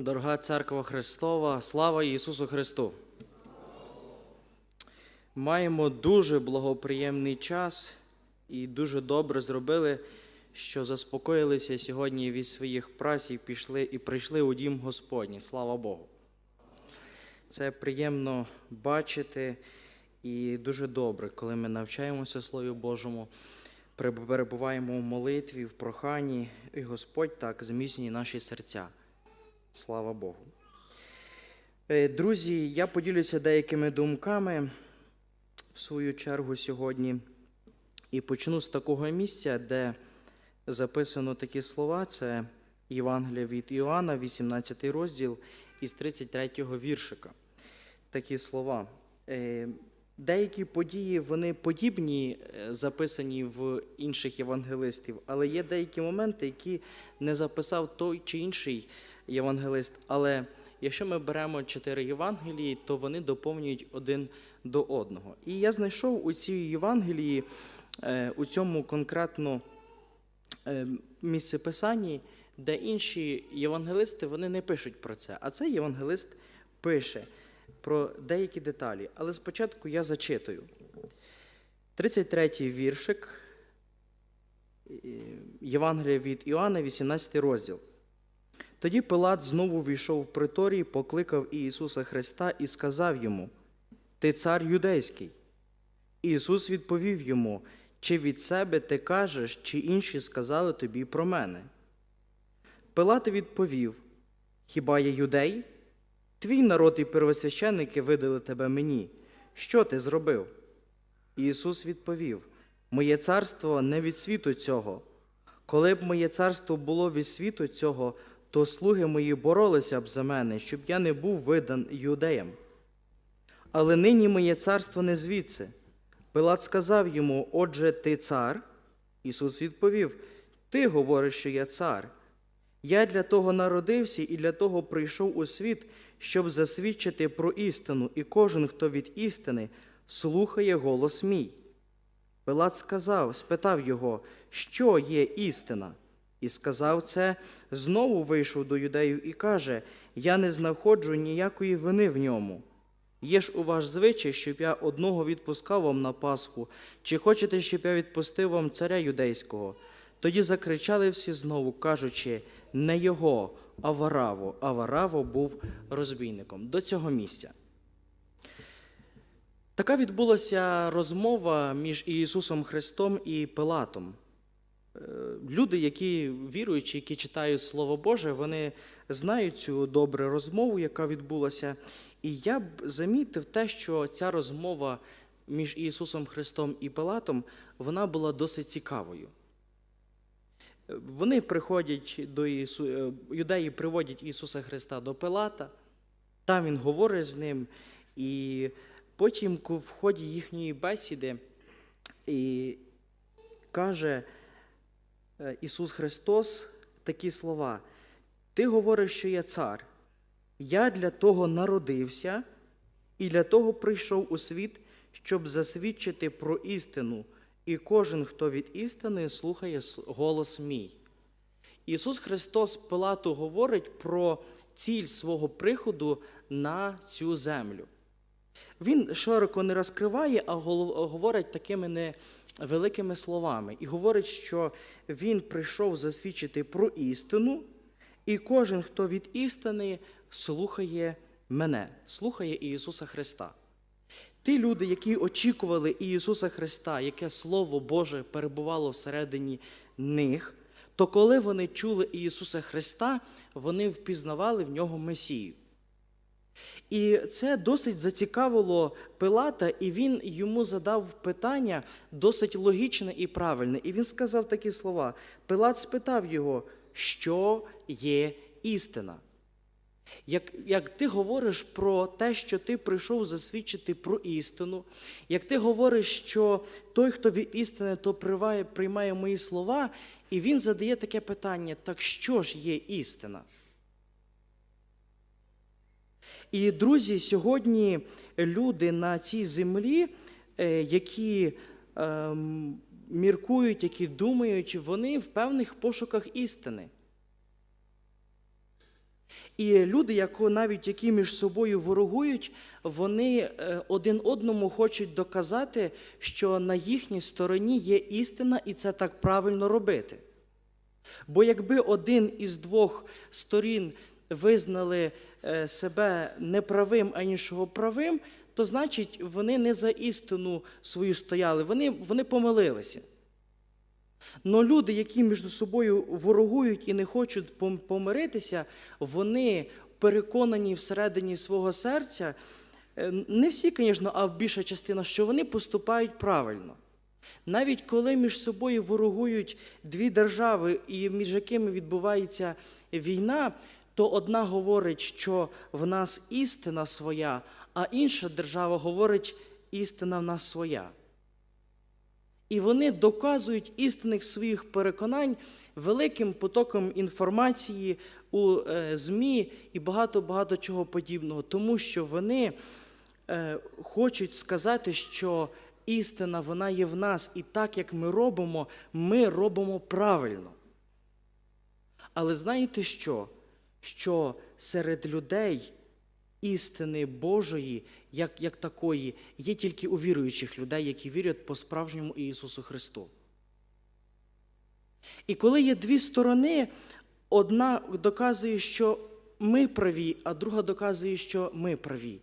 Дорога церква Христова, слава Ісусу Христу! Маємо дуже благоприємний час і дуже добре зробили, що заспокоїлися сьогодні від своїх праць і пішли і прийшли у дім Господній. Слава Богу. Це приємно бачити і дуже добре, коли ми навчаємося Слові Божому, перебуваємо в молитві, в проханні, і Господь так зміцнює наші серця. Слава Богу. Е, Друзі, я поділюся деякими думками в свою чергу сьогодні. І почну з такого місця, де записано такі слова. Це Євангелія від Іоанна, 18 розділ із 33 віршика. Такі слова. Е, Деякі події вони подібні, е, записані в інших євангелистів, але є деякі моменти, які не записав той чи інший євангелист. Але якщо ми беремо чотири Євангелії, то вони доповнюють один до одного. І я знайшов у цій Євангелії, е, у цьому конкретно е, місцеписанні, де інші євангелисти вони не пишуть про це. А цей євангелист пише про деякі деталі. Але спочатку я зачитую. 33-й віршик е, Євангелія від Іоанна, 18 розділ. Тоді Пилат знову війшов в приторій, покликав Ісуса Христа і сказав йому: Ти цар юдейський. Ісус відповів йому: Чи від себе ти кажеш, чи інші сказали тобі про мене? Пилат відповів: Хіба я юдей? Твій народ і первосвященники видали тебе мені. Що ти зробив? Ісус відповів: Моє царство не від світу цього. Коли б моє царство було від світу цього, то слуги мої боролися б за мене, щоб я не був видан юдеям. Але нині моє царство не звідси. Пилат сказав йому: Отже, ти цар? Ісус відповів: Ти говориш, що я цар. Я для того народився і для того прийшов у світ, щоб засвідчити про істину, і кожен, хто від істини, слухає голос мій. Пилат сказав, спитав його, що є істина, і сказав це, знову вийшов до юдеїв і каже: Я не знаходжу ніякої вини в ньому. Є ж у ваш звичай, щоб я одного відпускав вам на Пасху, чи хочете, щоб я відпустив вам царя юдейського? Тоді закричали всі знову, кажучи, не його, а Вараву, а Вараво був розбійником до цього місця. Така відбулася розмова між Ісусом Христом і Пилатом. Е, Люди, які віруючі, які читають Слово Боже, вони знають цю добру розмову, яка відбулася. І я б замітив те, що ця розмова між Ісусом Христом і Пилатом вона була досить цікавою. Вони приходять до Ісу... е, юдеї приводять Ісуса Христа до Пилата, там Він говорить з ним, і потім в ході їхньої бесіди і каже Ісус Христос такі слова: Ти говориш, що я цар. Я для того народився і для того прийшов у світ, щоб засвідчити про істину, і кожен, хто від істини, слухає голос мій. Ісус Христос Пилату говорить про ціль свого приходу на цю землю. Він широко не розкриває, а говорить такими невеликими словами. І говорить, що Він прийшов засвідчити про істину, і кожен, хто від істини, слухає мене, слухає Ісуса Христа. Ті люди, які очікували Ісуса Христа, яке Слово Боже перебувало всередині них, то коли вони чули Ісуса Христа, вони впізнавали в нього Месію. І це досить зацікавило Пилата, і він йому задав питання досить логічне і правильне. І він сказав такі слова. Пилат спитав його, що є істина. Як, як ти говориш про те, що ти прийшов засвідчити про істину, як ти говориш, що той, хто від істини, то приймає, мої слова, і він задає таке питання: так що ж є істина? І, друзі, сьогодні люди на цій землі, е, які ем, міркують, які думають, вони в певних пошуках істини. І люди, які, навіть які між собою ворогують, вони е, один одному хочуть доказати, що на їхній стороні є істина, і це так правильно робити. Бо якби один із двох сторін визнали себе неправим, а іншого правим, то значить вони не за істину свою стояли, вони, вони помилилися. Но люди, які між собою ворогують і не хочуть помиритися, вони переконані всередині свого серця, е, не всі, звісно, а більша частина, що вони поступають правильно. Навіть коли між собою ворогують дві держави, і між якими відбувається війна, то одна говорить, що в нас істина своя, а інша держава говорить, істина в нас своя. І вони доказують істинних своїх переконань великим потоком інформації у е, ЗМІ і багато-багато чого подібного, тому що вони е, хочуть сказати, що істина вона є в нас, і так як ми робимо, ми робимо правильно. Але знаєте що? Що серед людей істини Божої, як, як такої, є тільки у віруючих людей, які вірять по-справжньому Ісусу Христу. І коли є дві сторони, одна доказує, що ми праві, а друга доказує, що ми праві.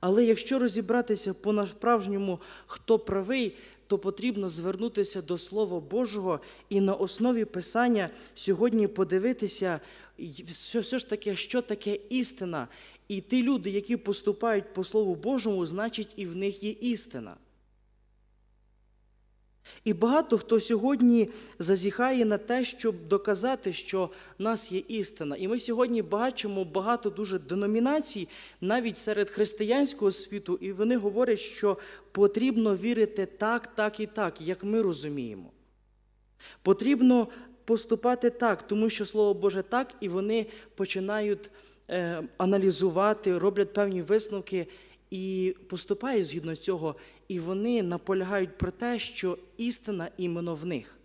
Але якщо розібратися по-справжньому, хто правий, то потрібно звернутися до Слова Божого і на основі Писання сьогодні подивитися, все, все ж таки, що таке істина. І ті люди, які поступають по Слову Божому, значить, і в них є істина. І багато хто сьогодні зазіхає на те, щоб доказати, що в нас є істина. І ми сьогодні бачимо багато дуже деномінацій, навіть серед християнського світу, і вони говорять, що потрібно вірити так, так і так, як ми розуміємо. Потрібно поступати так, тому що Слово Боже так, і вони починають е, аналізувати, роблять певні висновки і поступають згідно цього, і вони наполягають про те, що істина іменно в них.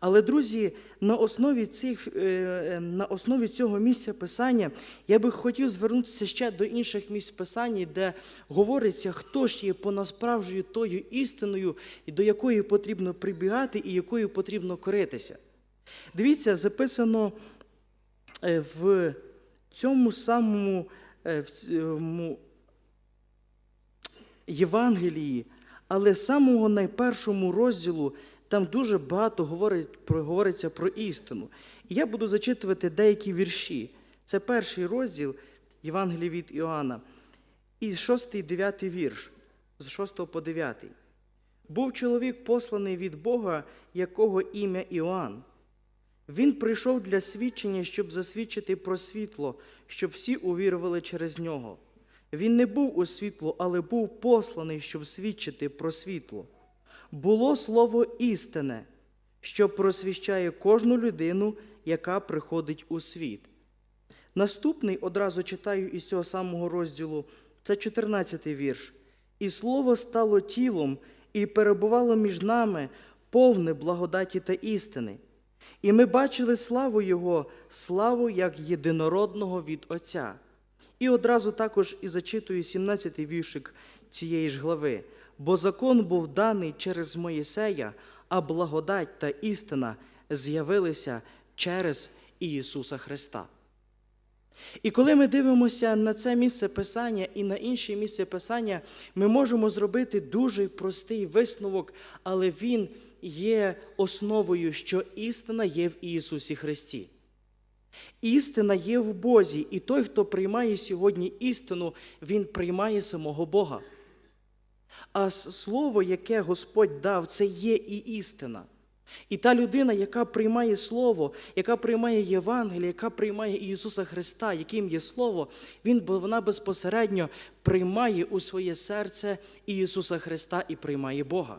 Але, друзі, на основі, цих, е, е, на основі цього місця писання я би хотів звернутися ще до інших місць писання, де говориться, хто ж є понасправжньою тою істиною, до якої потрібно прибігати і якою потрібно коритися. Дивіться, записано е, в цьому самому в цьому Євангелії, але самого найпершому розділу там дуже багато говорить, про, говориться про істину. І я буду зачитувати деякі вірші. Це перший розділ Євангелії від Іоанна. І шостий, дев'ятий вірш, з 6 по 9. Був чоловік посланий від Бога, якого ім'я Іоанн. Він прийшов для свідчення, щоб засвідчити про світло, щоб всі увірували через нього. Він не був у світло, але був посланий, щоб свідчити про світло. Було слово істине, що просвіщає кожну людину, яка приходить у світ. Наступний одразу читаю із цього самого розділу, це 14-й вірш. І слово стало тілом і перебувало між нами повне благодаті та істини. І ми бачили славу Його, славу як єдинородного від Отця. І одразу також і зачитую 17-й віршик цієї ж глави. Бо закон був даний через Моїсея, а благодать та істина з'явилися через Ісуса Христа. І коли ми дивимося на це місце Писання і на інше місце Писання, ми можемо зробити дуже простий висновок, але він є основою, що істина є в Ісусі Христі. Істина є в Бозі, і той, хто приймає сьогодні істину, він приймає самого Бога. А слово, яке Господь дав, це є і істина. І та людина, яка приймає Слово, яка приймає Євангеліє, яка приймає Ісуса Христа, яким є Слово, він, вона безпосередньо приймає у своє серце Ісуса Христа і приймає Бога.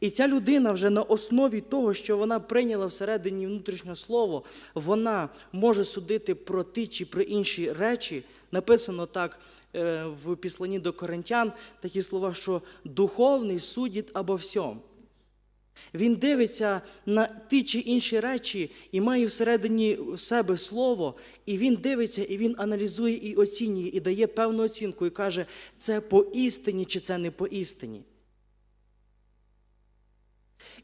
І ця людина вже на основі того, що вона прийняла всередині внутрішнє слово, вона може судити про ті чи про інші речі. Написано так е, в післанні до Коринтян такі слова, що духовний судить обо всьому. Він дивиться на ті чи інші речі і має всередині себе слово, і він дивиться, і він аналізує і оцінює, і дає певну оцінку, і каже, це по істині чи це не по істині.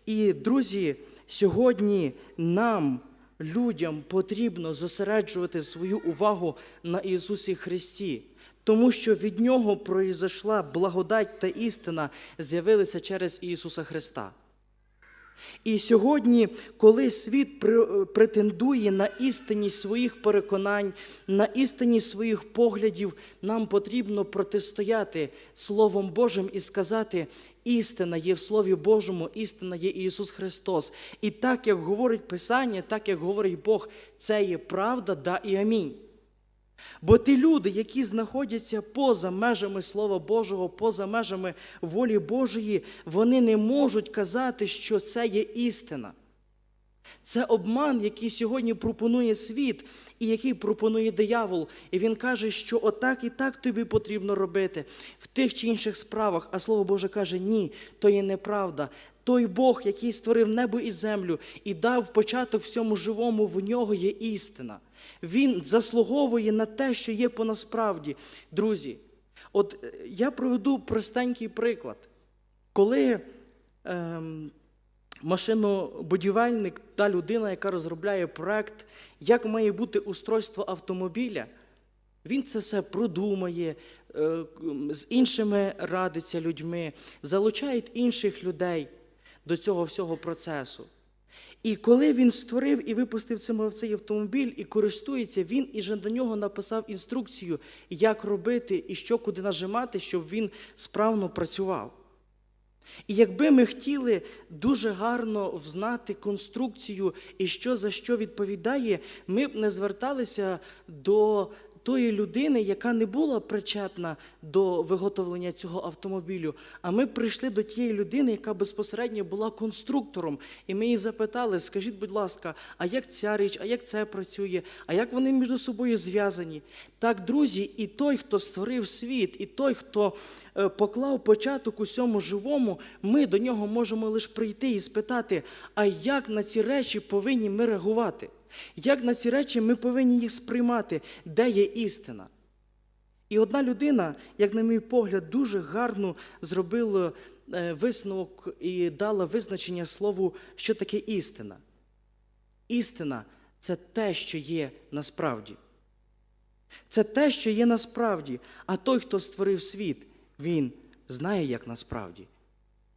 І, друзі, сьогодні нам, людям, потрібно зосереджувати свою увагу на Ісусі Христі, тому що від Нього произошла благодать та істина, з'явилися через Ісуса Христа. І сьогодні, коли світ претендує на істинність своїх переконань, на істинність своїх поглядів, нам потрібно протистояти Словом Божим і сказати: істина є в Слові Божому, істина є Ісус Христос. І так, як говорить Писання, так як говорить Бог, це є правда, да і амінь. Бо ті люди, які знаходяться поза межами Слова Божого, поза межами волі Божої, вони не можуть казати, що це є істина. Це обман, який сьогодні пропонує світ і який пропонує диявол. І він каже, що отак і так тобі потрібно робити в тих чи інших справах. А слово Боже каже: ні, то є неправда. Той Бог, який створив небо і землю і дав початок всьому живому, в нього є істина. Він заслуговує на те, що є по насправді. Друзі, от е, я проведу простенький приклад. Коли ем, машинобудівельник, та людина, яка розробляє проект, як має бути устройство автомобіля, він це все продумає, е, з іншими радиться людьми, залучає інших людей до цього всього процесу. І коли він створив і випустив цей автомобіль і користується, він і до нього написав інструкцію, як робити і що куди нажимати, щоб він справно працював. І якби ми хотіли дуже гарно взнати конструкцію і що за що відповідає, ми б не зверталися до тої людини, яка не була причетна до виготовлення цього автомобілю. А ми прийшли до тієї людини, яка безпосередньо була конструктором, і ми її запитали: скажіть, будь ласка, а як ця річ, а як це працює, а як вони між собою зв'язані? Так, друзі, і той, хто створив світ, і той, хто е, поклав початок усьому живому, ми до нього можемо лише прийти і спитати, а як на ці речі повинні ми реагувати? Як на ці речі ми повинні їх сприймати, де є істина? І одна людина, як на мій погляд, дуже гарно зробила е, висновок і дала визначення слову, що таке істина. Істина це те, що є насправді. Це те, що є насправді. А той, хто створив світ, він знає, як насправді.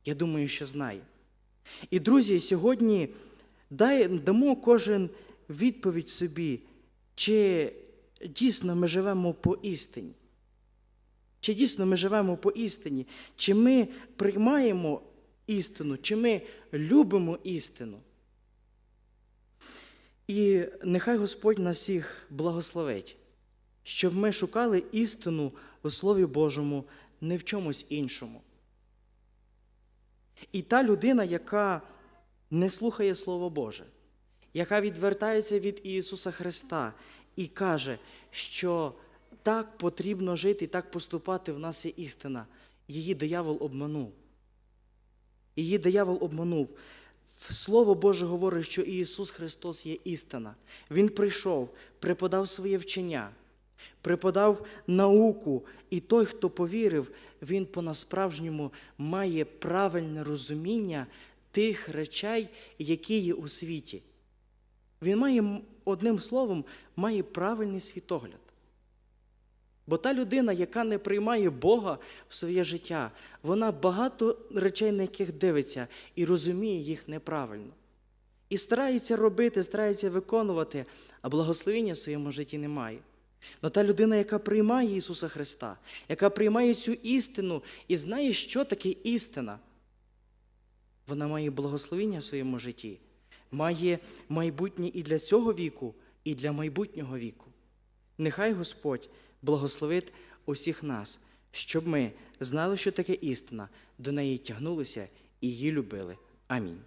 Я думаю, що знає. І, друзі, сьогодні дай, дамо кожен відповідь собі, чи дійсно ми живемо по істині. Чи дійсно ми живемо по істині? Чи ми приймаємо істину, чи ми любимо істину? І нехай Господь нас всіх благословить, щоб ми шукали істину у Слові Божому, не в чомусь іншому. І та людина, яка не слухає Слово Боже, яка відвертається від Ісуса Христа і каже, що так потрібно жити так поступати в нас є істина. Її диявол обманув. Її диявол обманув. Слово Боже говорить, що Ісус Христос є істина. Він прийшов, преподав своє вчення, преподав науку, і той, хто повірив, він по-насправжньому має правильне розуміння тих речей, які є у світі. Він має, одним словом, має правильний світогляд. Бо та людина, яка не приймає Бога в своє життя, вона багато речей, на яких дивиться, і розуміє їх неправильно. І старається робити, старається виконувати, а благословення в своєму житті немає. Но та людина, яка приймає Ісуса Христа, яка приймає цю істину і знає, що таке істина, вона має благословення в своєму житті, має майбутнє і для цього віку, і для майбутнього віку. Нехай Господь благословить усіх нас, щоб ми знали, що таке істина, до неї тягнулися і її любили. Амінь.